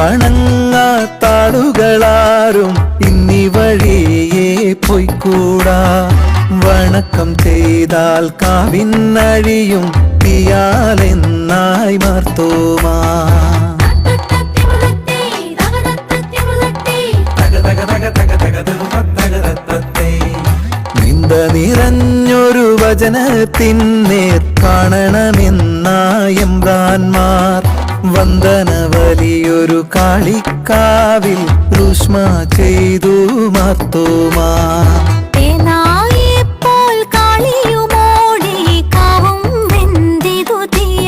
വണങ്ങാത്താളുകളാരും ഇന്നി വഴിയേ പൊയ്ക്കൂടാ. വണക്കം ചെയ്താൽ കാവിന്നഴിയും തീയാലെന്നായി മാർത്തോമാ. നിറഞ്ഞൊരു വചനത്തിന്നേ കാണണമെന്നായം ബ്രാൻമാർ വന്ദന വലിയൊരു കാളിക്കാവിൽ രുഷ്മ ചെയ്തു മാർത്തോമാ.